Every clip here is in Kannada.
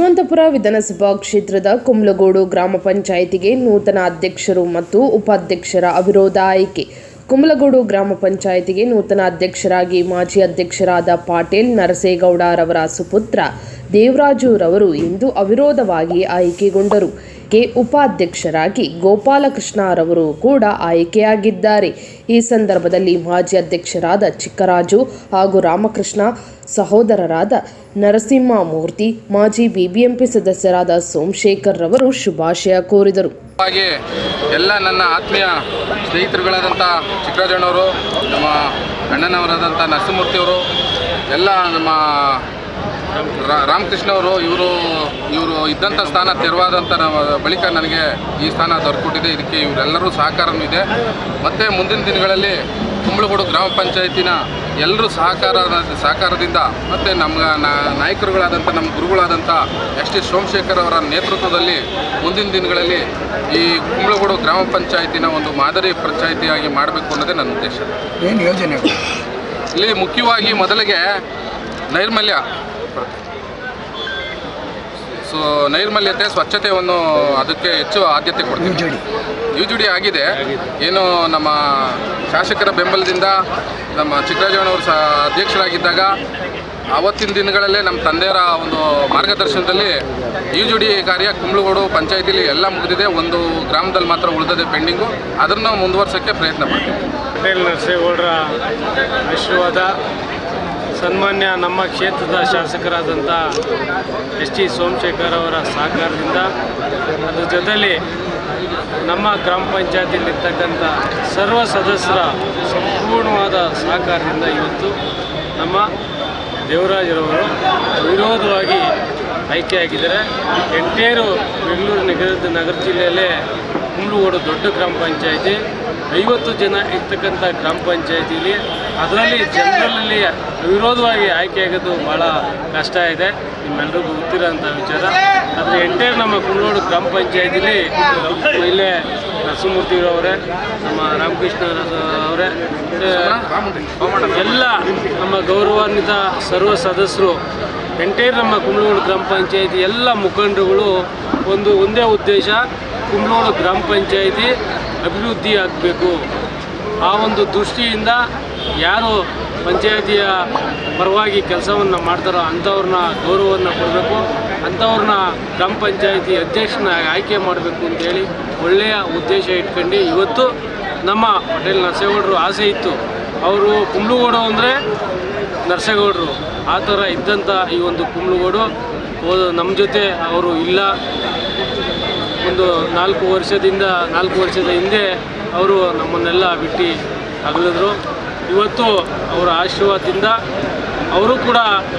ಯಶವಂತಪುರ ವಿಧಾನಸಭಾ ಕ್ಷೇತ್ರದ ಕುಂಬ್ಲಗೋಡು ಗ್ರಾಮ ಪಂಚಾಯಿತಿಗೆ ನೂತನ ಅಧ್ಯಕ್ಷರು ಮತ್ತು ಉಪಾಧ್ಯಕ್ಷರ ಅವಿರೋಧ ಆಯ್ಕೆ. ಕುಂಬ್ಲಗೋಡು ಗ್ರಾಮ ಪಂಚಾಯಿತಿಗೆ ನೂತನ ಅಧ್ಯಕ್ಷರಾಗಿ ಮಾಜಿ ಅಧ್ಯಕ್ಷರಾದ ಪಾಟೀಲ್ ನರಸೇಗೌಡರವರ ಸುಪುತ್ರ ದೇವರಾಜುರವರು ಇಂದು ಅವಿರೋಧವಾಗಿ ಆಯ್ಕೆಗೊಂಡರು. ಕೆ ಉಪಾಧ್ಯಕ್ಷರಾಗಿ ಗೋಪಾಲಕೃಷ್ಣರವರು ಕೂಡ ಆಯ್ಕೆಯಾಗಿದ್ದಾರೆ. ಈ ಸಂದರ್ಭದಲ್ಲಿ ಮಾಜಿ ಅಧ್ಯಕ್ಷರಾದ ಚಿಕ್ಕರಾಜು ಹಾಗೂ ರಾಮಕೃಷ್ಣ, ಸಹೋದರರಾದ ನರಸಿಂಹಮೂರ್ತಿ, ಮಾಜಿ ಬಿಬಿಎಂಪಿ ಸದಸ್ಯರಾದ ಸೋಮಶೇಖರ್ ರವರು ಶುಭಾಶಯ ಕೋರಿದರು. ಹಾಗೆ ಎಲ್ಲ ನನ್ನ ಆತ್ಮೀಯ ಸ್ನೇಹಿತರುಗಳಾದಂಥ ಚಿಕ್ಕರಾಜಣ್ಣವರು, ನಮ್ಮ ಅಣ್ಣನವರಾದಂಥ ನರಸಿಂಹಮೂರ್ತಿಯವರು, ಎಲ್ಲ ನಮ್ಮ ರಾಮಕೃಷ್ಣ ಅವರು ಇವರು ಇವರು ಇದ್ದಂಥ ಸ್ಥಾನ ತೆರವಾದಂಥ ಬಳಿಕ ನನಗೆ ಈ ಸ್ಥಾನ ದೊರಕೊಟ್ಟಿದೆ. ಇದಕ್ಕೆ ಇವರೆಲ್ಲರೂ ಸಹಕಾರನೂ ಇದೆ. ಮತ್ತು ಮುಂದಿನ ದಿನಗಳಲ್ಲಿ ಕುಂಬಳಗೂಡು ಗ್ರಾಮ ಪಂಚಾಯತಿನ ಎಲ್ಲರೂ ಸಹಕಾರ ಸಹಕಾರದಿಂದ ಮತ್ತು ನಮ್ಮ ನಾ- ನಾಯಕರುಗಳಾದಂಥ ನಮ್ಮ ಗುರುಗಳಾದಂಥ ಎಸ್ ಟಿ ಸೋಮಶೇಖರ್ ಅವರ ನೇತೃತ್ವದಲ್ಲಿ ಮುಂದಿನ ದಿನಗಳಲ್ಲಿ ಈ ಕುಂಬಳಗೂಡು ಗ್ರಾಮ ಪಂಚಾಯತಿನ ಒಂದು ಮಾದರಿ ಪಂಚಾಯಿತಿಯಾಗಿ ಮಾಡಬೇಕು ಅನ್ನೋದೇ ನನ್ನ ಉದ್ದೇಶ. ಏನು ಯೋಜನೆ ಇಲ್ಲಿ ಮುಖ್ಯವಾಗಿ ಮೊದಲಿಗೆ ನೈರ್ಮಲ್ಯ ಸೊ ನೈರ್ಮಲ್ಯತೆ ಸ್ವಚ್ಛತೆಯನ್ನು ಅದಕ್ಕೆ ಹೆಚ್ಚು ಆದ್ಯತೆ ಕೊಡ್ತೀವಿ. ಜೋಡಿ ಯು ಜಿ ಡಿ ಆಗಿದೆ. ಏನು ನಮ್ಮ ಶಾಸಕರ ಬೆಂಬಲದಿಂದ ನಮ್ಮ ಚಿಕ್ಕರಾಜಣ್ಣವರು ಸಹ ಅಧ್ಯಕ್ಷರಾಗಿದ್ದಾಗ ಆವತ್ತಿನ ದಿನಗಳಲ್ಲೇ ನಮ್ಮ ತಂದೆಯರ ಒಂದು ಮಾರ್ಗದರ್ಶನದಲ್ಲಿ ಯು ಜಿ ಡಿ ಕಾರ್ಯ ಕುಂಬ್ಳಗೋಡು ಪಂಚಾಯತಿಲಿ ಎಲ್ಲ ಮುಗಿದಿದೆ. ಒಂದು ಗ್ರಾಮದಲ್ಲಿ ಮಾತ್ರ ಉಳಿದಿದೆ ಪೆಂಡಿಂಗು. ಅದನ್ನು ಮುಂದುವರ್ಸೋಕ್ಕೆ ಪ್ರಯತ್ನ ಮಾಡ್ತೀವಿ. ಪಟೇಲ್ ನರಸೇಗೌಡರ ಆಶೀರ್ವಾದ. ಸನ್ಮಾನ್ಯ ನಮ್ಮ ಕ್ಷೇತ್ರದ ಶಾಸಕರಾದಂಥ ಎಸ್ ಟಿ ಸೋಮಶೇಖರ್ ಅವರ ಸಹಕಾರದಿಂದ ಅದ್ರ ಜೊತೆಯಲ್ಲಿ ನಮ್ಮ ಗ್ರಾಮ ಪಂಚಾಯತಿಯಲ್ಲಿರ್ತಕ್ಕಂಥ ಸರ್ವ ಸದಸ್ಯರ ಸಂಪೂರ್ಣವಾದ ಸಹಕಾರದಿಂದ ಇವತ್ತು ನಮ್ಮ ದೇವರಾಜರವರು ವಿರೋಧವಾಗಿ ಆಯ್ಕೆಯಾಗಿದ್ದಾರೆ ಎಂಟೇರು ಬೆಂಗಳೂರು ನಗರದ ನಗರ ಜಿಲ್ಲೆಯಲ್ಲೇ ಕುಂಬ್ಳಗೋಡು ದೊಡ್ಡ ಗ್ರಾಮ ಪಂಚಾಯಿತಿ, ಐವತ್ತು ಜನ ಇರ್ತಕ್ಕಂಥ ಗ್ರಾಮ ಪಂಚಾಯತಿಲಿ ಅದರಲ್ಲಿ ಜನರಲಲ್ಲಿ ವಿರೋಧವಾಗಿ ಆಯ್ಕೆಯಾಗೋದು ಭಾಳ ಕಷ್ಟ ಇದೆ. ನಿಮ್ಮೆಲ್ರಿಗೂ ಗೊತ್ತಿರೋಂಥ ವಿಚಾರ. ಆದರೆ ಎಂಟೈರ್ ನಮ್ಮ ಕುಂಬ್ಳಗೋಡು ಗ್ರಾಮ ಪಂಚಾಯತಿಲಿ ಇಲ್ಲೇ ನರಸಿಂಹಮೂರ್ತಿಯವರೇ ನಮ್ಮ ರಾಮಕೃಷ್ಣ ಅವರೇ ಎಲ್ಲ ನಮ್ಮ ಗೌರವಾನ್ವಿತ ಸರ್ವ ಸದಸ್ಯರು, ಎಂಟೈರ್ ನಮ್ಮ ಕುಂಬ್ಳಗೋಡು ಗ್ರಾಮ ಪಂಚಾಯತಿ ಎಲ್ಲ ಮುಖಂಡರುಗಳು ಒಂದು ಒಂದೇ ಉದ್ದೇಶ ಕುಂಬ್ಳಗೋಡು ಗ್ರಾಮ ಪಂಚಾಯತಿ ಅಭಿವೃದ್ಧಿ ಆಗಬೇಕು. ಆ ಒಂದು ದೃಷ್ಟಿಯಿಂದ ಯಾರು ಪಂಚಾಯತಿಯ ಪರವಾಗಿ ಕೆಲಸವನ್ನು ಮಾಡ್ತಾರೋ ಅಂಥವ್ರನ್ನ ಗೌರವವನ್ನು ಕೊಡಬೇಕು, ಅಂಥವ್ರನ್ನ ಗ್ರಾಮ ಪಂಚಾಯತಿ ಅಧ್ಯಕ್ಷನ ಆಯ್ಕೆ ಮಾಡಬೇಕು ಅಂತೇಳಿ ಒಳ್ಳೆಯ ಉದ್ದೇಶ ಇಟ್ಕೊಂಡು ಇವತ್ತು ನಮ್ಮ ಪಟೇಲ್ ನರಸೇಗೌಡರು ಆಸೆ ಇತ್ತು. ಅವರು ಕುಂಬ್ಳುಗೋಡು ಅಂದರೆ ನರಸೇಗೌಡರು ಆ ಥರ ಇದ್ದಂಥ ಈ ಒಂದು ಕುಂಬ್ಳುಗೋಡು ನಮ್ಮ ಜೊತೆ ಅವರು ಇಲ್ಲ. ಒಂದು ನಾಲ್ಕು ವರ್ಷದಿಂದ, ನಾಲ್ಕು ವರ್ಷದ ಹಿಂದೆ ಅವರು ನಮ್ಮನ್ನೆಲ್ಲ ಬಿಟ್ಟು ಅಗಲಿದ್ರು. ಇವತ್ತು ಅವರ ಆಶೀರ್ವಾದದಿಂದ ಅವರು ಕೂಡ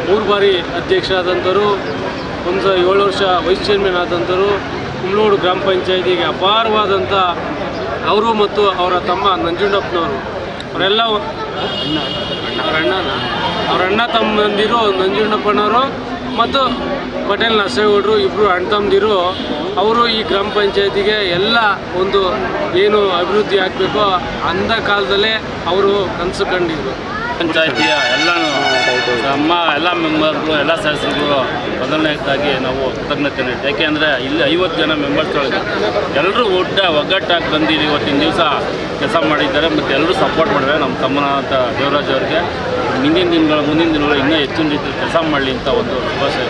ಮೂರು ಬಾರಿ ಅಧ್ಯಕ್ಷರಾದಂಥವರು, ಒಂದು ಏಳು ವರ್ಷ ವೈಸ್ ಚೇರ್ಮನ್ ಆದಂಥವರು ಕುಮ್ಲೂರು ಗ್ರಾಮ ಪಂಚಾಯತಿಗೆ ಅಪಾರವಾದಂಥ ಅವರು ಮತ್ತು ಅವರ ತಮ್ಮ ನಂಜುಂಡಪ್ಪನವರು. ಅವರೆಲ್ಲ ಅವ್ರ ಅಣ್ಣನ? ಅವ್ರ ಅಣ್ಣ ತಮ್ಮಂದಿರು, ನಂಜುಂಡಪ್ಪನವರು ಮತ್ತು ಪಟೇಲ್ ನರಸೇಗೌಡರು ಇಬ್ಬರು ಅಣ್ಣ ತಮ್ಮದಿರು, ಅವರು ಈ ಗ್ರಾಮ ಪಂಚಾಯತಿಗೆ ಎಲ್ಲ ಒಂದು ಏನು ಅಭಿವೃದ್ಧಿ ಆಗಬೇಕೋ ಅಂದ ಕಾಲದಲ್ಲೇ ಅವರು ಕನಸು ಕಂಡಿದ್ರು. ಪಂಚಾಯತಿಯ ಎಲ್ಲ ನಮ್ಮ ಎಲ್ಲ ಮೆಂಬರ್ಗಳು, ಎಲ್ಲ ಸದಸ್ಯರುಗಳು ಮೊದಲನೇದಾಗಿ ನಾವು ಕೃತಜ್ಞತೆ ನೀಡ್ತೀವಿ. ಯಾಕೆಂದರೆ ಇಲ್ಲಿ ಐವತ್ತು ಜನ ಮೆಂಬರ್ಸ್ಗಳಿದೆ ಎಲ್ಲರೂ ಒಡ್ಡ ಒಗ್ಗಟ್ಟಾಗಿ ಬಂದಿದ್ದು ಇವತ್ತಿನ ದಿವಸ ಕೆಲಸ ಮಾಡಿದ್ದಾರೆ ಮತ್ತು ಎಲ್ಲರೂ ಸಪೋರ್ಟ್ ಮಾಡಿದ್ದಾರೆ ನಮ್ಮ ತಮ್ಮನಾದ ದೇವರಾಜ್ ಅವರಿಗೆ. ಮುಂದಿನ ದಿನಗಳು ಮುಂದಿನ ದಿನಗಳು ಇನ್ನೂ ಹೆಚ್ಚಿನ ರೀತಿಯಲ್ಲಿ ಕೆಲಸ ಮಾಡಲಿ ಅಂತ ಒಂದು ಶುಭಾಶಯ.